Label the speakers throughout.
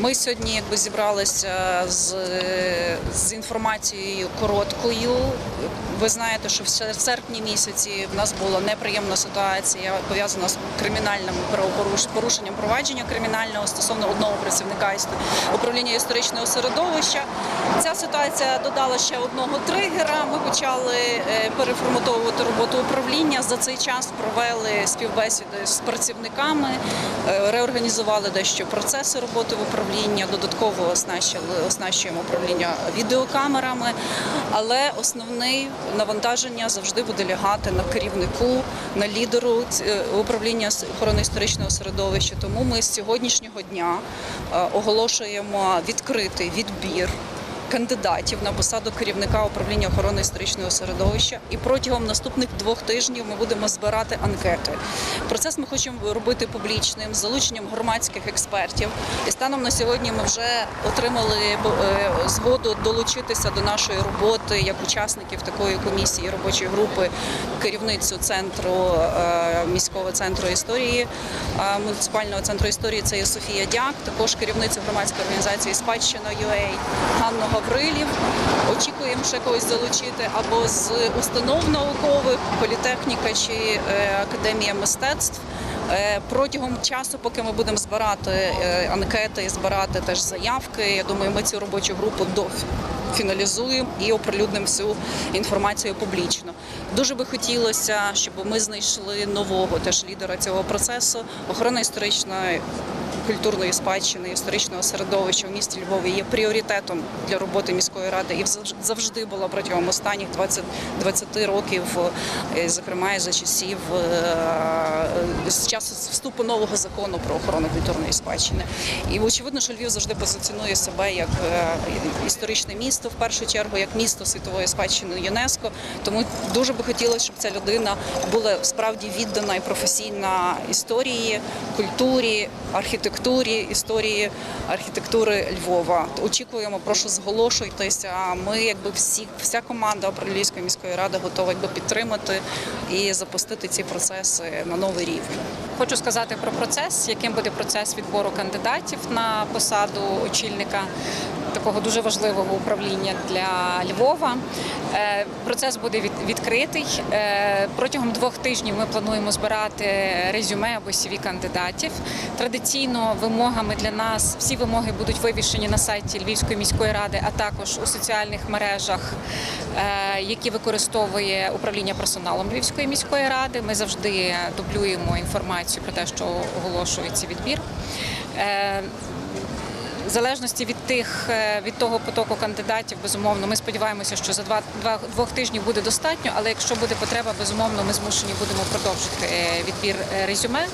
Speaker 1: Ми сьогодні якби зібралися з, з інформацією короткою. Ви знаєте, що в серпні місяці в нас була неприємна ситуація пов'язана з кримінальним порушенням провадження кримінального стосовно одного працівника управління історичного середовища. Ця ситуація додала ще одного тригера. Ми почали е, переформатовувати роботу управління. За цей час провели співбесіди з працівниками, е, реорганізували дещо процеси роботи в управління, додатково оснащили оснащуємо управління відеокамерами. Але основне навантаження завжди буде лягати на керівнику, на лідеру е, управління охорони історичного середовища. Тому ми з сьогоднішнього дня е, оголошуємо відкритий відбір кандидатів на посаду керівника управління охорони історичного середовища. І протягом наступних двох тижнів ми будемо збирати анкети. Процес ми хочемо робити публічним з залученням громадських експертів. І станом на сьогодні ми вже отримали е, згоду долучитися до нашої роботи як учасників такої комісії робочої групи, керівницю центру е, міського центру історії е, муніципального центру історії. Це є Софія Дяк, також керівницю громадської організації Спадщина UA Ганну Гаврилів. Очікуємо ще когось залучити або з установ наукових, політехніка чи е, академія мистецтв. Е, Протягом часу, поки ми будемо збирати е, анкети і збирати теж заявки, я думаю, ми цю робочу групу дофіналізуємо і оприлюднимо всю інформацію публічно. Дуже би хотілося, щоб ми знайшли нового теж лідера цього процесу. Охорона історичної культурної спадщини, історичного середовища в місті Львові є пріоритетом для роботи міської ради і завж- завжди була протягом останніх 20, 20 років, е, зокрема за часів е, з часу вступу нового закону про охорону культурної спадщини. І очевидно, що Львів завжди позиціонує себе як е, історичне місто, в першу чергу, як місто світової спадщини ЮНЕСКО. Тому дуже би хотілося, щоб ця людина була справді віддана і професійна історії, культурі, архітектурі, історії архітектури Львова. Очікуємо, прошу зголошуйтеся. Ми, якби всі, вся команда Управлінської міської ради готова якби підтримати і запустити ці процеси на новий рівень.
Speaker 2: Хочу сказати про процес, яким буде процес відбору кандидатів на посаду очільника такого дуже важливого управління для Львова. Е, Процес буде відкритий. Е, Протягом двох тижнів ми плануємо збирати резюме або CV кандидатів. Традиційно вимогами для нас всі вимоги будуть вивішені на сайті Львівської міської ради, а також у соціальних мережах, е, які використовує управління персоналом Львівської міської ради. Ми завжди дублюємо інформацію про те, що оголошується відбір. В залежності від тих е, від того потоку кандидатів, безумовно, ми сподіваємося, що за два, два двох тижнів буде достатньо. Але якщо буде потреба, безумовно, ми змушені будемо продовжити е, відбір е, резюме.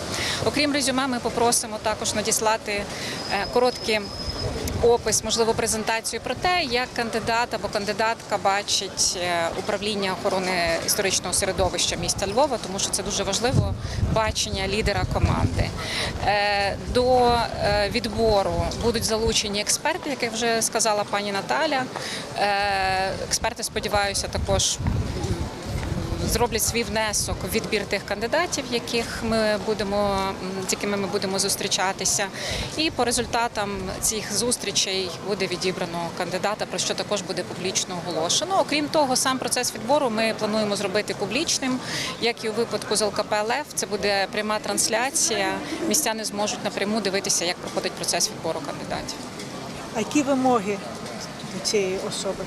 Speaker 2: Окрім резюме, ми попросимо також надіслати короткі. Опис, можливо, презентацію про те, як кандидат або кандидатка бачить е, управління охорони історичного середовища міста Львова, тому що це дуже важливо бачення лідера команди. Е, До е, відбору будуть залучені експерти, як вже сказала пані Наталя. Експерти, сподіваюся, також зроблять свій внесок в відбір тих кандидатів, яких ми будемо з якими ми будемо зустрічатися. І по результатам цих зустрічей буде відібрано кандидата, про що також буде публічно оголошено. Окрім того, сам процес відбору ми плануємо зробити публічним, як і у випадку з ЛКП «Лев». Це буде пряма трансляція. Містяни зможуть напряму дивитися, як проходить процес відбору кандидатів.
Speaker 3: А які вимоги цієї особи?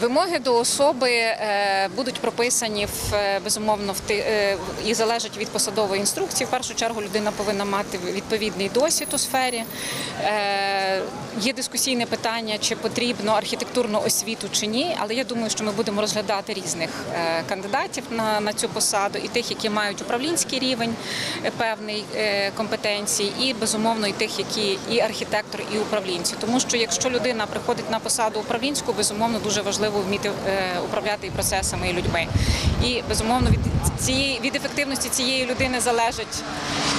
Speaker 2: Вимоги до особи е, будуть прописані в е, безумовно в е, і залежать від посадової інструкції. В першу чергу людина повинна мати відповідний досвід у сфері. Є дискусійне питання, чи потрібно архітектурну освіту чи ні. Але я думаю, що ми будемо розглядати різних кандидатів на, на цю посаду, і тих, які мають управлінський рівень певний компетенцій, і безумовно і тих, які і архітектор, і управлінці. Тому що якщо людина приходить на посаду управлінську, безумовно дуже важливо вміти е, управляти і процесами і людьми. І безумовно від цієї від ефективності цієї людини залежать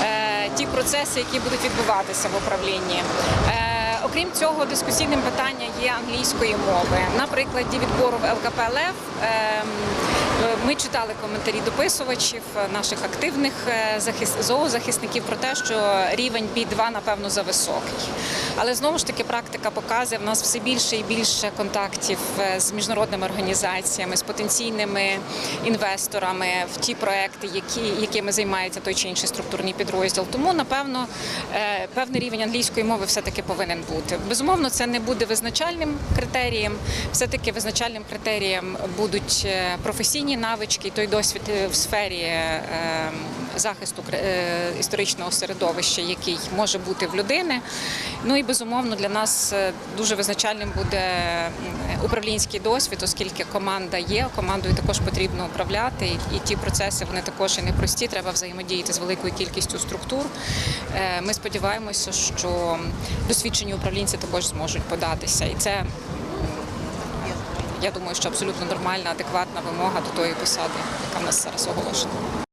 Speaker 2: е, ті процеси, які будуть відбуватися в управлінні. Е, Окрім цього, дискусійним питанням є англійської мови. На прикладі відбору в ЛКП ЛЕВ ем, Ми читали коментарі дописувачів, е, наших активних е, захис- зоозахисників про те, що рівень B2, напевно, зависокий. Але знову ж таки практика показує, в нас все більше і більше контактів е, з міжнародними організаціями, з потенційними інвесторами в ті проекти, які, якими займається той чи інший структурний підрозділ. Тому, напевно, певний рівень англійської мови все-таки повинен бути. Безумовно, це не буде визначальним критерієм. Все-таки визначальним критерієм будуть професійні навички, той досвід е, в сфері е, захисту е, історичного середовища, який може бути в людини. Ну і безумовно для нас дуже визначальним буде управлінський досвід, оскільки команда є, командою також потрібно управляти, і, ті процеси вони також і непрості. Треба взаємодіяти з великою кількістю структур. Ми сподіваємося, що досвідчені управлінці також зможуть податися, і це. Я думаю, що абсолютно нормальна, адекватна вимога до тої посади, яка в нас зараз оголошена.